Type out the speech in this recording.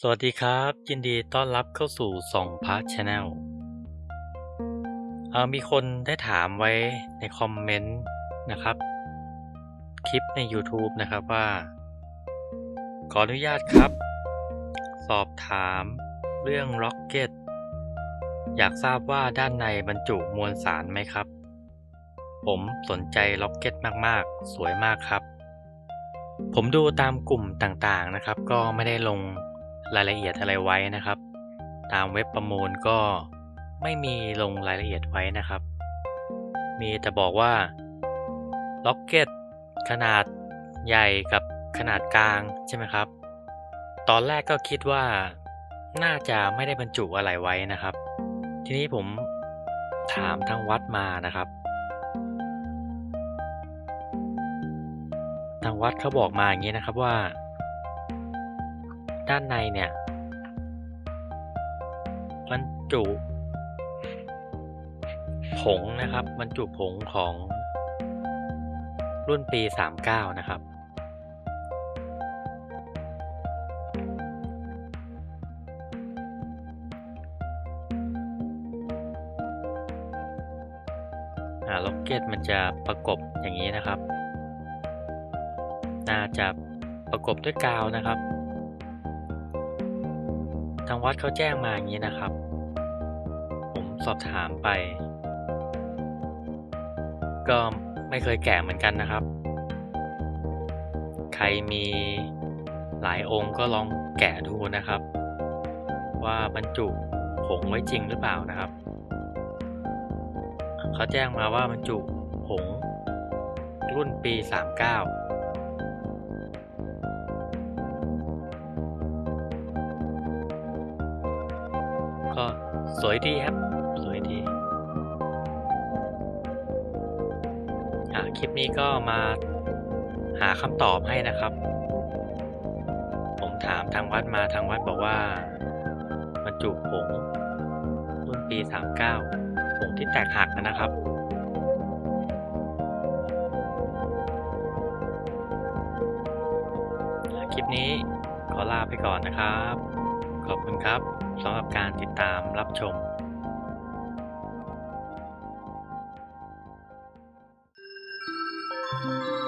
สวัสดีครับ ยินดีต้อนรับเข้าสู่ส่องพาระชาแนลมีคนได้ถามไว้ในคอมเมนต์นะครับ คลิปใน YouTube นะครับว่า ขออนุญาตครับ สอบถามเรื่องร็อกเก็ตอยากทราบว่าด้านในบรรจุมวลสารไหมครับ ผมสนใจร็อกเก็ตมากๆ สวยมากครับ ผมดูตามกลุ่มต่างๆนะครับ ก็ไม่ได้ลงรายละเอียดอะไรไว้นะครับ ตามเว็บประมูลก็ไม่มีลงรายละเอียดไว้นะครับ มีแต่บอกว่าล็อกเก็ตขนาดใหญ่กับขนาดกลางใช่ไหมครับ ตอนแรกก็คิดว่าน่าจะไม่ได้บรรจุอะไรไว้นะครับ ทีนี้ผมถามทางวัดมานะครับ ทางวัดเขาบอกมาอย่างนี้นะครับว่า ด้านในเนี่ยบรรจุผงนะครับบรรจุผงของรุ่นปี 39 นะครับอาล็อกเก็ตมันจะประกบอย่างนี้นะครับ น่าจะประกบด้วยกาวนะครับ ทางวัดเขาแจ้งมาอย่างนี้นะครับ ผมสอบถามไป ก็ไม่เคยแกะเหมือนกันนะครับ ใครมีหลายองค์ก็ลองแกะดูนะครับ ว่าบรรจุผงไว้จริงหรือเปล่านะครับ เขาแจ้งมาว่าบรรจุผงรุ่นปี 39 ก็สวยดีครับ สวยดีอ่าคลิปนี้ก็มาหาคำตอบให้นะครับ ผมถามทางวัดมาทางวัดบอกว่าบรรจุผงรุ่นปี 39ผงที่แตกหักนะครับคลิปนี้ขอลาไปก่อนนะครับ ขอบคุณครับสำหรับการติดตามรับชม Thank